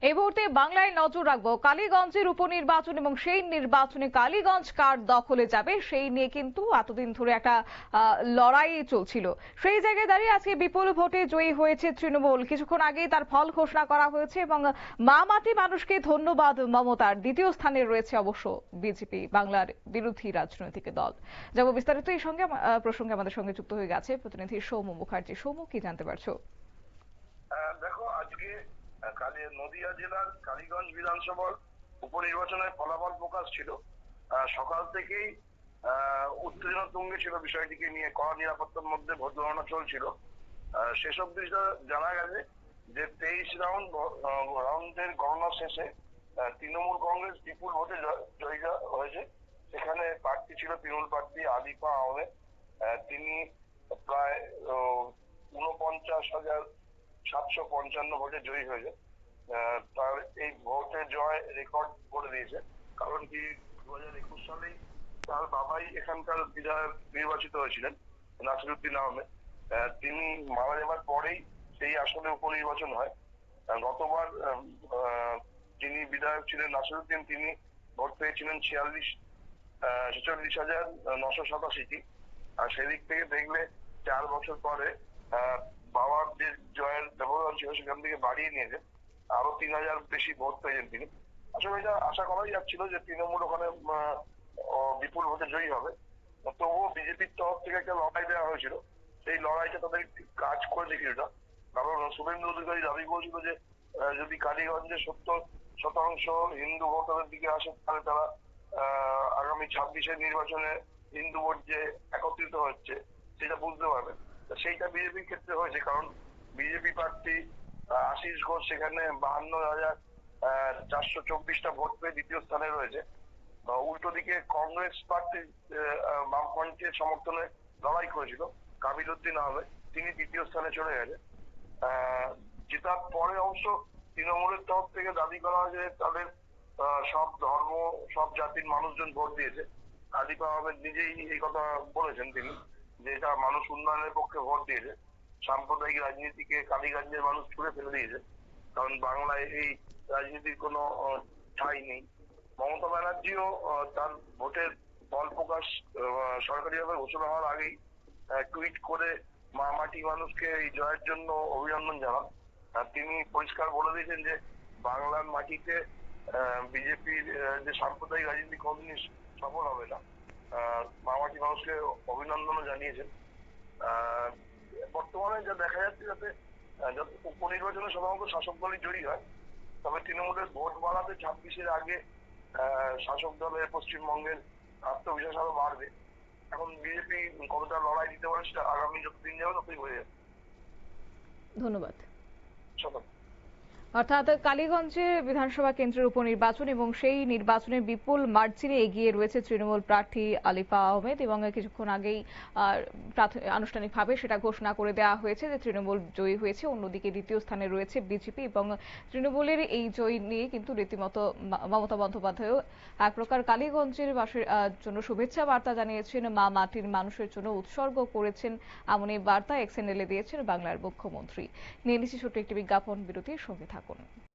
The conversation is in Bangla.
এই মুহূর্তে বাংলায় নজর রাখব কালীগঞ্জের উপনির্বাচন এবং সেই নির্বাচনে কালীগঞ্জ কার দখলে যাবে, সেই নিয়ে কিন্তু এতদিন ধরে একটা লড়াই চলছিল। সেই জায়গায় দাঁড়িয়ে আজকে বিপুল ভোটে জয়ী হয়েছে তৃণমূল। কিছুক্ষণ আগেই তার ফল ঘোষণা করা হয়েছে এবং মা মাটি মানুষকে ধন্যবাদ, মমতার দ্বিতীয় স্থানে রয়েছে অবশ্য বিজেপি, বাংলার বিরোধী রাজনৈতিক দল। যাব বিস্তারিত এই সঙ্গে প্রসঙ্গে আমাদের সঙ্গে যুক্ত হয়ে গেছে প্রতিনিধি সৌম্য মুখার্জি। সৌম্য, কি জানতে পারছ? দেখো, আজকে কালী নদিয়া জেলার কালীগঞ্জ বিধানসভার উপনির্বাচনের ফলাফল প্রকাশ ছিল। সকাল থেকেই উত্তেজনা তুঙ্গে ছিল বিষয়টিকে নিয়ে কড়া নিরাপত্তার মধ্যে ভোট গণনা চলছিল। শেষ অব্দি জানা গেছে যে তেইশ রাউন্ড রাউন্ডের গণনা শেষে তৃণমূল কংগ্রেস বিপুল ভোটে জয়ী হয়েছে। সেখানে প্রার্থী ছিল তৃণমূল প্রার্থী আলিফা আহমেদ। আহ, তিনি প্রায় উনপঞ্চাশ সাতশো পঞ্চান্ন ভোটে জয়ী হয়েছে। তার এই ভোটে জয় রেকর্ড করে দিয়েছে। কারণ কি দু হাজার একুশ সালেই তার বাবাই এখানকার বিধায়ক নির্বাচিত হয়েছিলেন নাসিরুদ্দিন আহমেদ। আহ, তিনি মারা যাবার পরেই সেই আসনে উপনির্বাচন হয়। গতবার যিনি বিধায়ক ছিলেন নাসিরুদ্দিন তিনি ভোট পেয়েছিলেন ছিয়াল্লিশ ছেচল্লিশ হাজার নশো সাতাশিটি। আর সেদিক থেকে দেখলে চার বছর পরে আহ, বাবার যে জয়ের ব্যবধান ছিল, সেখান থেকে বাড়িয়ে নিয়েছে আরও তিন হাজার বেশি ভোট পেয়েছেন তিনি। আসলে এটা আশা করাই যাচ্ছিল যে তৃণমূল ওখানে বিপুল ভোটে জয়ী হবে। তবুও বিজেপির তরফ থেকে একটা লড়াই দেওয়া হয়েছিল। সেই লড়াইটা তাদের কাজ করেছে কিছুটা কারণ শুভেন্দু অধিকারী দাবি করেছিল যে যদি কালীগঞ্জে সত্তর শতাংশ হিন্দু ভোটারের দিকে আসে, তাহলে তারা আগামী ছাব্বিশের নির্বাচনে হিন্দু ভোট যে একত্রিত হচ্ছে, সেটা বুঝতে পারবে। সেইটা বিজেপির ক্ষেত্রে হয়েছে। কারণ বিজেপি প্রার্থী আশিস ঘোষ সেখানে বাহান্ন হাজার চারশো চব্বিশটা ভোট পেয়ে দ্বিতীয় স্থানে রয়েছে। উল্টো দিকে কংগ্রেস প্রার্থী বামফ্রন্টের সমর্থনে লড়াই করেছিল, কাবিল উদ্দিন আহমেদ। তিনি দ্বিতীয় স্থানে চলে গেছে। জেতার পরে অবশ্য তৃণমূলের তরফ থেকে দাবি করা হয় যে তাদের সব ধর্ম, সব জাতির মানুষজন ভোট দিয়েছে। আলিফ আহমেদ নিজেই এই কথা বলেছেন তিনি, যে এটা মানুষ উন্নয়নের পক্ষে ভোট দিয়েছে। সাম্প্রদায়িক রাজনীতিকে কালীগঞ্জের মানুষ ছুড়ে ফেলে দিয়েছে। কারণ বাংলায় এই রাজনীতির কোনো ঠাঁই নেই। মমতা ব্যানার্জিও তার ভোটের ফল প্রকাশ সরকারিভাবে ঘোষণা হওয়ার আগেই টুইট করে মা মাটি মানুষকে এই জয়ের জন্য অভিনন্দন জানান। আর তিনি পরিষ্কার বলে দিয়েছেন যে, বাংলার মাটিতে বিজেপির যে সাম্প্রদায়িক রাজনীতি কোনদিনই সফল হবে না। মা মাটি মানুষকে অভিনন্দনও জানিয়েছেন। বর্তমানে যা দেখা যাচ্ছে যাতে উপনির্বাচনে সাধারণত শাসক দলই জয়ী হয় তবে তৃণমূলের ভোট বাড়াতে ছাব্বিশের আগে আহ, শাসক দলের পশ্চিমবঙ্গের আত্মবিশ্বাস আরও বাড়বে। এখন বিজেপি কতটা লড়াই দিতে পারে সেটা আগামী যতদিন যাবে ততই হয়ে যাবে। ধন্যবাদ। অর্থাৎ কালীগঞ্জে বিধানসভা কেন্দ্রের উপনির্বাচন এবং সেই নির্বাচনে বিপুল মার্জিনে এগিয়ে রয়েছে তৃণমূল প্রার্থী আলিফা আহমেদ এবং কিছুক্ষণ আগেই আনুষ্ঠানিকভাবে সেটা ঘোষণা করে দেওয়া হয়েছে যে তৃণমূল জয়ী হয়েছে। অন্যদিকে দ্বিতীয় স্থানে রয়েছে বিজেপি এবং তৃণমূলের এই জয় নিয়ে কিন্তু রীতিমতো মমতা বন্দ্যোপাধ্যায়ও এক প্রকার কালীগঞ্জের বাসের জন্য শুভেচ্ছা বার্তা জানিয়েছেন। মা মাটির মানুষের জন্য উৎসর্গ করেছেন এমন এই বার্তা এক্সএনএলে দিয়েছেন বাংলার মুখ্যমন্ত্রী। নিয়ে নিচ্ছি ছোট্ট একটি বিজ্ঞাপন বিরতির সঙ্গে থাকুন। この。